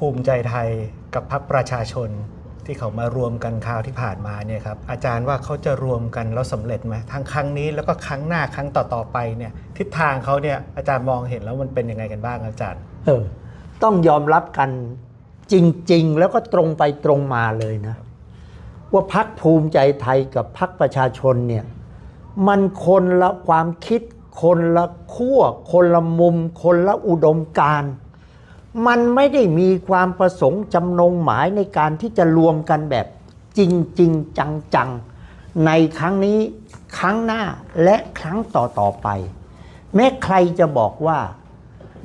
ภูมิใจไทยกับพรรคประชาชนที่เขามารวมกันคราวที่ผ่านมาเนี่ยครับอาจารย์ว่าเขาจะรวมกันแล้วสำเร็จไหมทั้งครั้งนี้แล้วก็ครั้งหน้าครั้งต่อๆไปเนี่ยทิศทางเขาเนี่ยอาจารย์มองเห็นแล้วมันเป็นยังไงกันบ้างอาจารย์เออต้องยอมรับกันจริง ๆ แล้วก็ตรงไปตรงมาเลยนะ ว่าพักภูมิใจไทยกับพักประชาชนเนี่ยมันคนละความคิด คนละขั้วคนละมุม คนละอุดมการณ์ มันไม่ได้มีความประสงค์จำนงหมายในการที่จะรวมกันแบบจริงๆจังๆ ในครั้งนี้ครั้งหน้าและครั้งต่อๆไป แม้ใครจะบอกว่า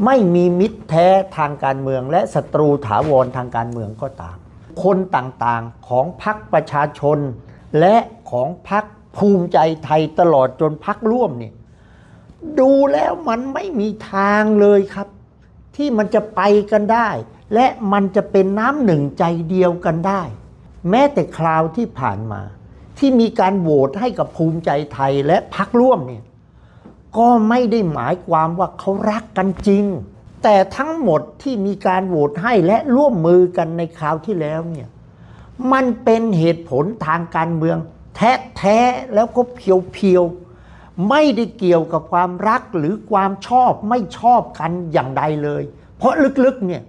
ไม่มีมิตรแท้ทางการเมือง และศัตรูถาวรทางการเมืองก็ตาม คนต่างๆของพรรคประชาชน และของพรรคภูมิใจไทยตลอดจนพรรคร่วมเนี่ยดูแล้วมันไม่มีทางเลยครับ ที่มันจะไปกันได้ และมันจะเป็นน้ำหนึ่งใจเดียวกันได้ แม้แต่คราวที่ผ่านมา ที่มีการโหวตให้กับภูมิใจไทยและพรรคร่วมเนี่ยก็ไม่ได้หมายความว่าเขารักกันจริง แต่ทั้งหมดที่มีการโหวตให้และร่วมมือกันในคราวที่แล้วเนี่ยมันเป็นเหตุผลทางการเมือง แท้ๆแล้วก็เพียวๆ ไม่ได้เกี่ยวกับความรักหรือความชอบไม่ชอบกันอย่างใดเลย เพราะลึกๆเนี่ย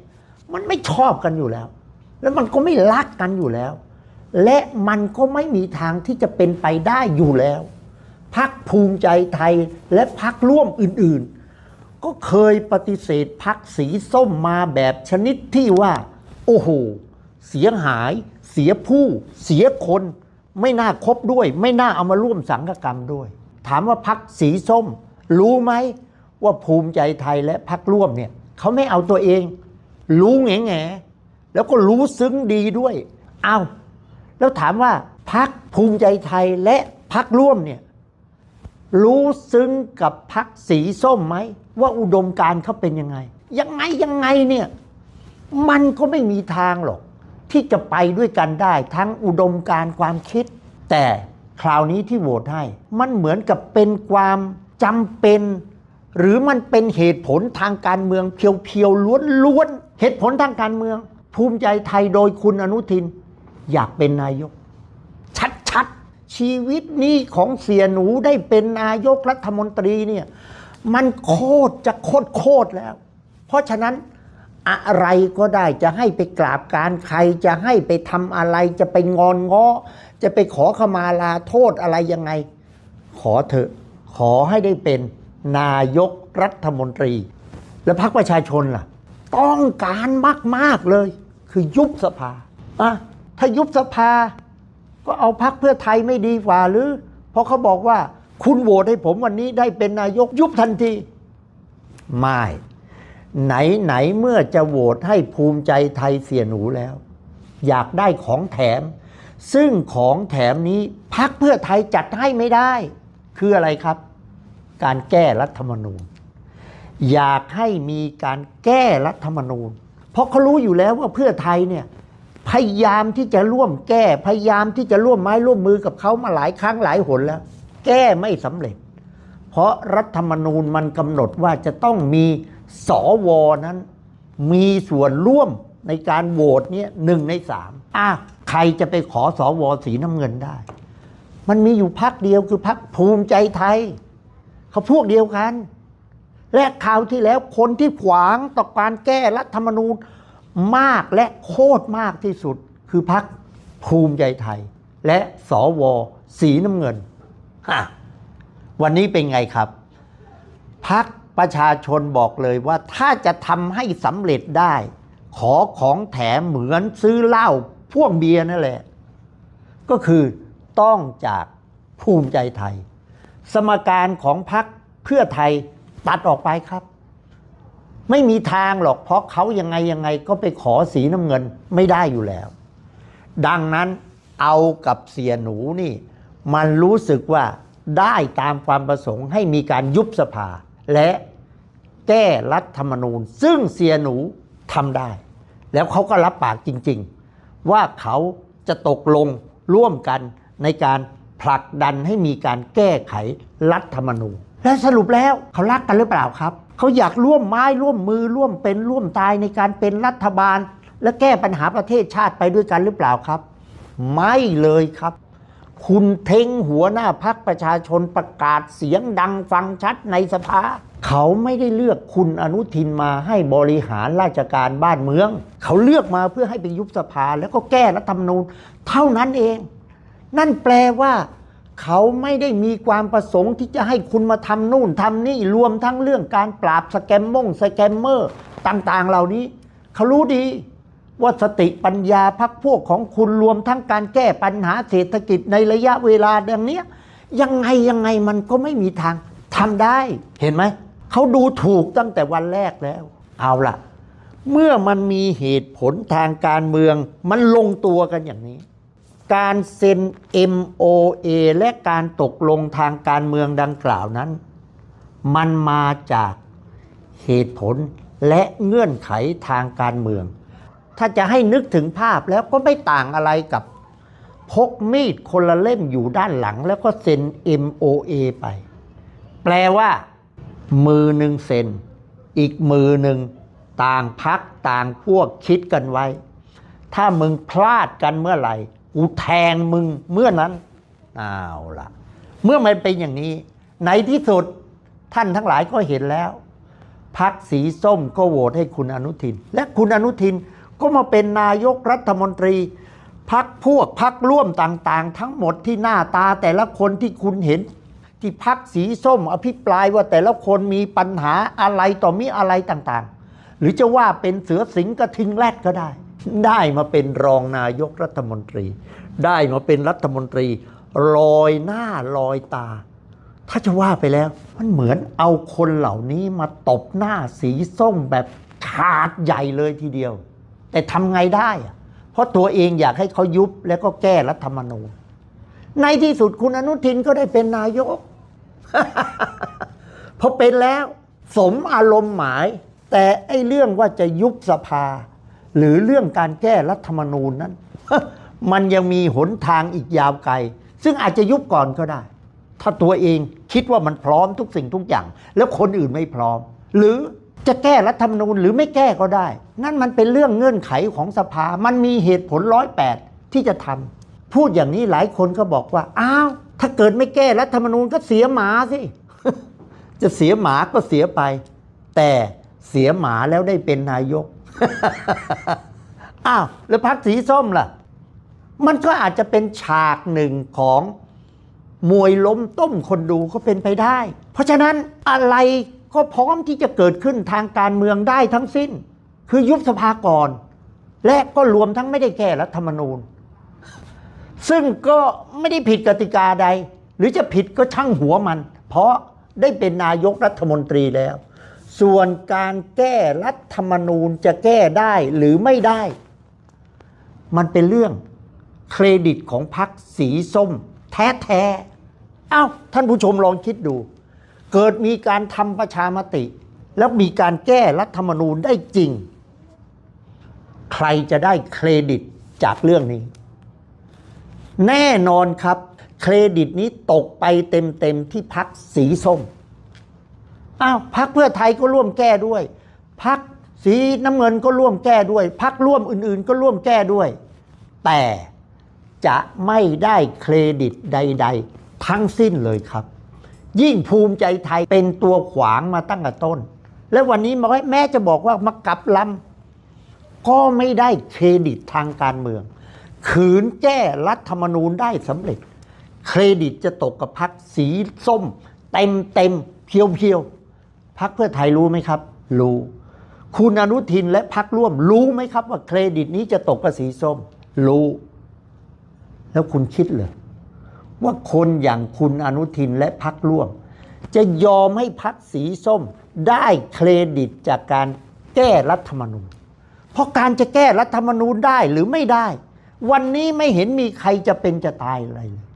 มันไม่ชอบกันอยู่แล้ว แล้วมันก็ไม่รักกันอยู่แล้ว และมันก็ไม่มีทางที่จะเป็นไปได้อยู่แล้วพักภูมิใจไทยและพักร่วมอื่นๆ ก็เคยปฏิเสธพักสีส้มมาแบบชนิดที่ว่า โอ้โห เสียหาย เสียผู้ เสียคน ไม่น่าคบด้วย ไม่น่าเอามาร่วมสังฆกรรมด้วย ถามว่าพักสีส้ม รู้ไหมว่าภูมิใจไทยและพักร่วมเนี่ยเขาไม่เอาตัวเอง รู้แง่แง่แล้วก็รู้ซึ้งดีด้วยเอาแล้วถามว่าพักภูมิใจไทยและพักร่วมเนี่ยรู้ซึ้งกับพักสีส้มไหม ว่าอุดมการเขาเป็นยังไง ยังไงยังไงเนี่ยมันก็ไม่มีทางหรอก ที่จะไปด้วยกันได้ทั้งอุดมการความคิด แต่ คราวนี้ที่โหวตให้ มันเหมือนกับเป็นความจำเป็น หรือมันเป็นเหตุผลทางการเมืองเพียวๆล้วนๆเหตุผลทางการเมือง ภูมิใจไทยโดยคุณอนุทิน อยากเป็นนายก ชัดๆ ชีวิตนี้ของเสียหนูได้เป็นนายกรัฐมนตรีเนี่ยมันโคตรจะโคตรโคตรแล้ว เพราะฉะนั้นอะไรก็ได้จะให้ไปกราบการใครจะให้ไปทำอะไรจะไปงอนง้อ จะไปขอขมาลาโทษอะไรยังไง ขอเถอะขอให้ได้เป็นนายกรัฐมนตรี แล้วพรรคประชาชนล่ะ ต้องการมาก ๆ เลย คือยุบสภาอะถ้ายุบสภา ก็เอาพักเพื่อไทยไม่ดีกว่าหรือ เพราะเขาบอกว่าคุณโหวตให้ผมวันนี้ได้เป็นนายกยุบทันที ไม่ ไหนไหนเมื่อจะโหวตให้ภูมิใจไทยเสียหนูแล้ว อยากได้ของแถม ซึ่งของแถมนี้พักเพื่อไทยจัดให้ไม่ได้ คืออะไรครับ การแก้รัฐธรรมนูญ อยากให้มีการแก้รัฐธรรมนูญ เพราะเขารู้อยู่แล้วว่าเพื่อไทยเนี่ยพยายามที่จะร่วมแก้ พยายามที่จะร่วมไม้ร่วมมือกับเขามาหลายครั้งหลายหนแล้ว แก้ไม่สำเร็จ เพราะรัฐธรรมนูญมันกำหนดว่าจะต้องมีสวนั้น มีส่วนร่วมในการโหวตเนี่ยหนึ่งในสามอะ รจะไปขอสวสีน้ำเงินได้ มันมีอยู่พักเดียวคือพักภูมิใจไทย เขาพวกเดียวกัน และคราวที่แล้วคนที่ขวางต่อการแก้รัฐธรรมนูญมากและโคตรมากที่สุด คือพักภูมิใจไทย และสวสีน้ำเงินฮะวันนี้เป็นไงครับพักประชาชนบอกเลยว่าถ้าจะทำให้สำเร็จได้ ขอของแถมเหมือนซื้อเหล้า พ่วงเบียร์นั่นแหละ ก็คือต้องจากภูมิใจไทย สมการของพักเพื่อไทยตัดออกไปครับ ไม่มีทางหรอกเพราะเขายังไงยังไงก็ไปขอสีน้ำเงินไม่ได้อยู่แล้ว ดังนั้นเอากับเสียหนูนี่ มันรู้สึกว่าได้ตามความประสงค์ให้มีการยุบสภา และแก้รัฐธรรมนูญ ซึ่งเสียหนูทำได้ แล้วเขาก็รับปากจริง ๆ ว่าเขาจะตกลงร่วมกันในการผลักดันให้มีการแก้ไขรัฐธรรมนูญและสรุปแล้วเขารักกันหรือเปล่าครับ เขาอยากร่วมไม้ร่วมมือร่วมเป็นร่วมตายในการเป็นรัฐบาล และแก้ปัญหาประเทศชาติไปด้วยกันหรือเปล่าครับ ไม่เลยครับ คุณเทงหัวหน้าพักประชาชนประกาศเสียงดังฟังชัดในสภา เขาไม่ได้เลือกคุณอนุทินมาให้บริหารราชการบ้านเมือง เขาเลือกมาเพื่อให้ไปยุบสภาแล้วก็แก้รัฐธรรมนูญเท่านั้นเอง นั่นแปลว่า เขาไม่ได้มีความประสงค์ที่จะให้คุณมาทำนู่นทำนี่รวมทั้งเรื่องการปราบสแกมมงสแกมเมอร์ต่างๆ เหล่านี้ เขารู้ดีว่าสติปัญญาพักพวกของคุณรวมทั้งการแก้ปัญหาเศรษฐกิจในระยะเวลาอย่างนี้ยังไงยังไงมันก็ไม่มีทางทำได้เห็นไหม เขาดูถูกตั้งแต่วันแรกแล้ว เอาล่ะ เมื่อมันมีเหตุผลทางการเมือง มันลงตัวกันอย่างนี้ การเซ็น MOA และการตกลงทางการเมืองดังกล่าวนั้น มันมาจากเหตุผลและเงื่อนไขทางการเมือง ถ้าจะให้นึกถึงภาพแล้วก็ไม่ต่างอะไรกับพกมีดคนละเล่มอยู่ด้านหลังแล้วก็เซ็น MOA ไป แปลว่า มือหนึ่งเซ็น อีกมือหนึ่งต่างพักต่างพวกคิดกันไว้ ถ้ามึงพลาดกันเมื่อไหร่กูแทงมึงเมื่อนั้นเอาละเมื่อมันเป็นอย่างนี้ ในที่สุดท่านทั้งหลายก็เห็นแล้วพักสีส้มก็โหวตให้คุณอนุทิน และคุณอนุทินก็มาเป็นนายกรัฐมนตรีพักพวกพักร่วมต่างๆ ทั้งหมดที่หน้าตาแต่ละคนที่คุณเห็น ที่พักสีส้ม อภิปรายว่าแต่ละคนมีปัญหาอะไรต่อมีอะไรต่างๆ หรือจะว่าเป็นเสือสิงกระทิงแรดก็ได้ ได้มาเป็นรองนายกรัฐมนตรี ได้มาเป็นรัฐมนตรีลอยหน้าลอยตา ถ้าจะว่าไปแล้ว มันเหมือนเอาคนเหล่านี้มาตบหน้าสีส้มแบบขาดใหญ่เลยทีเดียว แต่ทำไงได้ เพราะตัวเองอยากให้เขายุบแล้วก็แก้รัฐธรรมนูญ ในที่สุดคุณอนุทินก็ได้เป็นนายกพอเป็นแล้ว สมอารมณ์หมาย แต่ไอ้เรื่องว่าจะยุบสภา หรือเรื่องการแก้รัฐธรรมนูญนั้น มันยังมีหนทางอีกยาวไกล ซึ่งอาจจะยุบก่อนก็ได้ ถ้าตัวเองคิดว่ามันพร้อมทุกสิ่งทุกอย่าง แล้วคนอื่นไม่พร้อม หรือจะแก้รัฐธรรมนูญหรือไม่แก้ก็ได้ นั่นมันเป็นเรื่องเงื่อนไขของสภา มันมีเหตุผลร้อยแปดที่จะทำ พูดอย่างนี้หลายคนก็บอกว่า อ้าว ถ้าเกิดไม่แก้รัฐธรรมนูญก็เสียหมาสิ จะเสียหมาก็เสียไป แต่เสียหมาแล้วได้เป็นนายก อ้าว แล้วพักสีส้มล่ะ มันก็อาจจะเป็นฉากหนึ่งของมวยล้มต้มคนดูก็เป็นไปได้ เพราะฉะนั้นอะไรก็พร้อมที่จะเกิดขึ้นทางการเมืองได้ทั้งสิ้น คือยุบสภาก่อน และก็รวมทั้งไม่ได้แก้รัฐธรรมนูญ ซึ่งก็ไม่ได้ผิดกติกาใด หรือจะผิดก็ช่างหัวมัน เพราะได้เป็นนายกรัฐมนตรีแล้ว ส่วนการแก้รัฐธรรมนูญจะแก้ได้หรือไม่ได้ มันเป็นเรื่องเครดิตของพรรคสีส้ม แท้ๆเอ้าท่านผู้ชมลองคิดดู เกิดมีการทำประชามติ แล้วมีการแก้รัฐธรรมนูญได้จริง ใครจะได้เครดิตจากเรื่องนี้ แน่นอนครับ เครดิตนี้ตกไปเต็มๆที่พักสีส้มอ้าวพักเพื่อไทยก็ร่วมแก้ด้วย พักสีน้ำเงินก็ร่วมแก้ด้วย พักร่วมอื่นๆก็ร่วมแก้ด้วย แต่จะไม่ได้เครดิตใด ๆ ทั้งสิ้นเลยครับ ยิ่งภูมิใจไทยเป็นตัวขวางมาตั้งแต่ต้น และวันนี้มาแม้จะบอกว่ามากลับลำก็ไม่ได้เครดิตทางการเมือง ขืนแก้รัฐธรรมนูญได้สำเร็จ เครดิตจะตกกับพักสีส้ม เต็มเต็มเพียวเพียวพักเพื่อไทยรู้ไหมครับ รู้ คุณอนุทินและพักร่วมรู้ไหมครับ ว่าเครดิตนี้จะตกกับสีส้ม รู้ แล้วคุณคิดเลยว่าคนอย่างคุณอนุทินและพักร่วม จะยอมให้พักสีส้มได้เครดิตจากการแก้รัฐธรรมนูญ เพราะการจะแก้รัฐธรรมนูญได้หรือไม่ได้ วันนี้ไม่เห็นมีใครจะเป็นจะตายอะไรเลย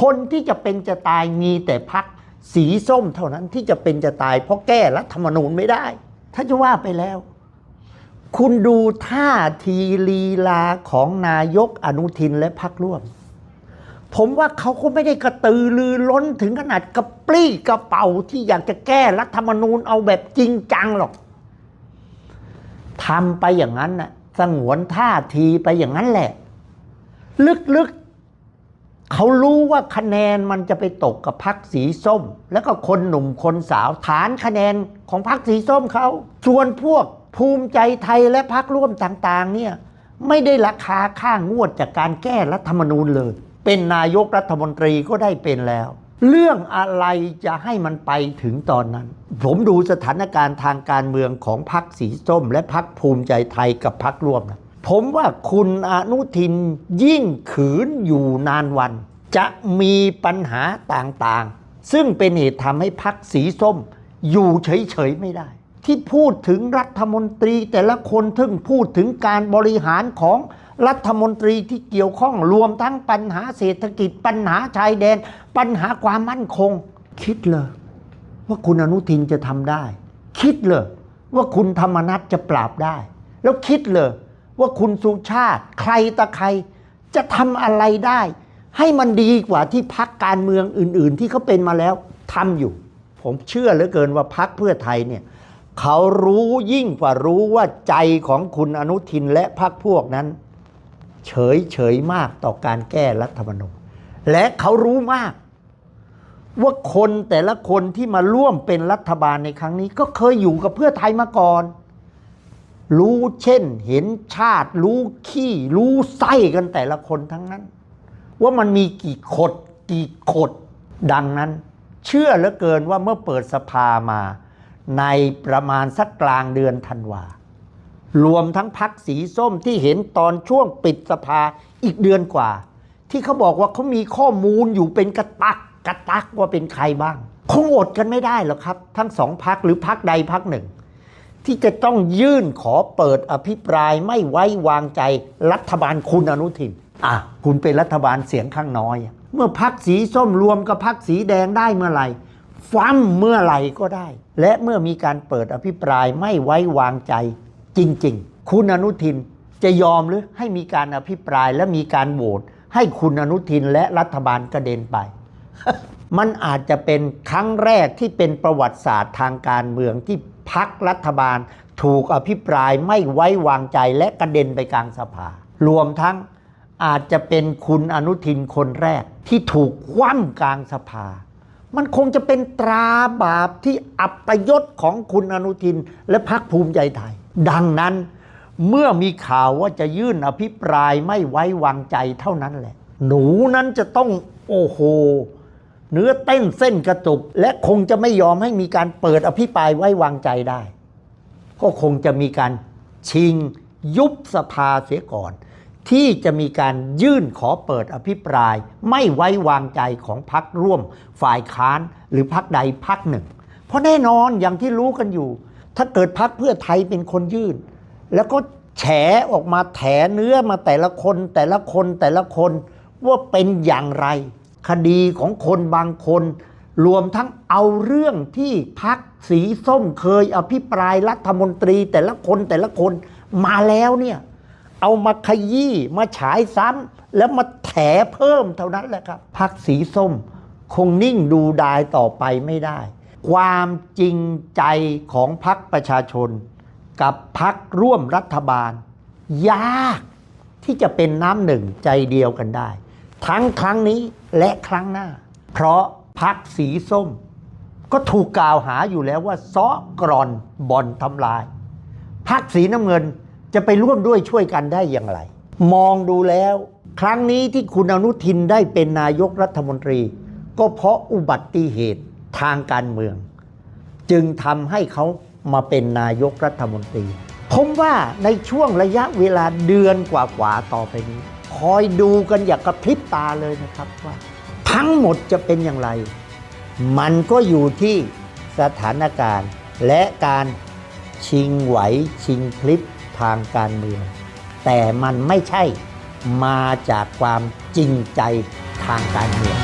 คนที่จะเป็นจะตายมีแต่พักสีส้มเท่านั้นที่จะเป็นจะตาย เพราะแก้รัฐธรรมนูญไม่ได้ ถ้าจะว่าไปแล้ว คุณดูท่าทีลีลาของนายกอนุทินและพักร่วม ผมว่าเขาก็ไม่ได้กระตือรือร้นถึงขนาดกระปรี้กระเป๋าที่อยากจะแก้รัฐธรรมนูญเอาแบบจริงจังหรอกทำไปอย่างนั้นน่ะสสงวนท่าทีไปอย่างนั้นแหละ ลึกๆเขารู้ว่าคะแนนมันจะไปตกกับพักสีส้ม แล้วก็คนหนุ่มคนสาวฐานคะแนนของพักสีส้มเขาส่วนพวกภูมิใจไทยและพักร่วมต่างๆ เนี่ยไม่ได้ราคาค่างวดจากการแก้รัฐธรรมนูญเลย เป็นนายกรัฐมนตรีก็ได้เป็นแล้ว เรื่องอะไรจะให้มันไปถึงตอนนั้น ผมดูสถานการณ์ทางการเมืองของพรรคสีส้ม และพรรคภูมิใจไทยกับพรรคร่วมนะ ผมว่าคุณอนุทินยิ่งขืนอยู่นานวัน จะมีปัญหาต่างๆ ซึ่งเป็นเหตุทำให้พรรคสีส้ม อยู่เฉยๆไม่ได้ ที่พูดถึงรัฐมนตรีแต่ละคนทึ่งพูดถึงการบริหารของรัฐมนตรีที่เกี่ยวข้องรวมทั้งปัญหาเศรษฐกิจปัญหาชายแดน ปัญหาความมั่นคง คิดเลยว่าคุณอนุทินจะทำได้ คิดเลยว่าคุณธรรมนัฐจะปราบได้ แล้วคิดเลย ว่าคุณสุชาติใครตะใครจะทำอะไรได้ ให้มันดีกว่าที่พักการเมืองอื่น ๆ ที่เขาเป็นมาแล้วทำอยู่ ผมเชื่อเหลือเกินว่าพักเพื่อไทยเนี่ยเขารู้ยิ่งกว่ารู้ว่าใจของคุณอนุทินและพักพวกนั้น เฉยเฉยมากต่อการแก้รัฐธรรมนูญและเขารู้มาก ว่าคนแต่ละคนที่มาร่วมเป็นรัฐบาลในครั้งนี้ ก็เคยอยู่กับเพื่อไทยมาก่อน รู้เช่น เห็นชาติ รู้ขี้ รู้ไส้กันแต่ละคนทั้งนั้น ว่ามันมีกี่ขดกี่ขด ดังนั้น เชื่อเหลือเกินว่าเมื่อเปิดสภามา ในประมาณสักกลางเดือนธันวารวมทั้งพักสีส้มที่เห็นตอนช่วงปิดสภาอีกเดือนกว่า ที่เขาบอกว่าเขามีข้อมูลอยู่เป็นกระตักกระตักว่าเป็นใครบ้าง คงอดกันไม่ได้หรอกครับ ทั้งสองพักหรือพักใดพักหนึ่ง ที่จะต้องยื่นขอเปิดอภิปรายไม่ไว้วางใจรัฐบาลคุณอนุทิน อะ คุณเป็นรัฐบาลเสียงข้างน้อย เมื่อพักสีส้มรวมกับพักสีแดงได้เมื่อไหร่ฟั่มเมื่อไหร่ก็ได้ และเมื่อมีการเปิดอภิปรายไม่ไว้วางใจจริง ๆ คุณอนุทินจะยอมหรือให้มีการอภิปรายและมีการโหวตให้คุณอนุทินและรัฐบาลกระเด็นไป มันอาจจะเป็นครั้งแรกที่เป็นประวัติศาสตร์ทางการเมืองที่พักรัฐบาล ถูกอภิปรายไม่ไว้วางใจและกระเด็นไปกลางสภา รวมทั้งอาจจะเป็นคุณอนุทินคนแรกที่ถูกคว่ำกลางสภา มันคงจะเป็นตราบาปที่อัปยศของคุณอนุทินและพรรคภูมิใจไทย ดังนั้นเมื่อมีข่าวว่าจะยื่นอภิปรายไม่ไว้วางใจเท่านั้นแหละ หนูนั้นจะต้องโอ้โห เนื้อเต้นเส้นกระตุก และคงจะไม่ยอมให้มีการเปิดอภิปรายไว้วางใจได้ ก็คงจะมีการชิงยุบสภาเสียก่อน ที่จะมีการยื่นขอเปิดอภิปราย ไม่ไว้วางใจของพรรคร่วม ฝ่ายค้านหรือพรรคใดพรรคหนึ่ง เพราะแน่นอนอย่างที่รู้กันอยู่ ถ้าเกิดพรรคเพื่อไทยเป็นคนยื่น แล้วก็แฉออกมาแถเนื้อมาแต่ละคนแต่ละคนแต่ละคนว่าเป็นอย่างไร คดีของคนบางคน รวมทั้งเอาเรื่องที่พักสีส้มเคยอภิปรายรัฐมนตรีแต่ละคนแต่ละคนมาแล้วเนี่ย เอามาขยี้มาฉายซ้ำแล้วมาแถเพิ่มเท่านั้นแหละครับพักสีส้มคงนิ่งดูดายต่อไปไม่ได้ ความจริงใจของพักประชาชน กับพักร่วมรัฐบาล ยากที่จะเป็นน้ำหนึ่งใจเดียวกันได้ ทั้งครั้งนี้และครั้งหน้า เพราะพักสีส้ม ก็ถูกกล่าวหาอยู่แล้วว่าซ้อกรอนบอนทำลาย พักสีน้ำเงินจะไปร่วมด้วยช่วยกันได้อย่างไร มองดูแล้ว ครั้งนี้ที่คุณอนุทินได้เป็นนายกรัฐมนตรี ก็เพราะอุบัติเหตุทางการเมือง จึงทำให้เขามาเป็นนายกรัฐมนตรี ผมว่าในช่วงระยะเวลาเดือนกว่าๆต่อไปนี้ คอยดูกันอย่างกระพริบตาเลยนะครับว่า ทั้งหมดจะเป็นอย่างไร มันก็อยู่ที่สถานการณ์ และการชิงไหวชิงพลิบทางการเมือง แต่มันไม่ใช่มาจากความจริงใจทางการเมือง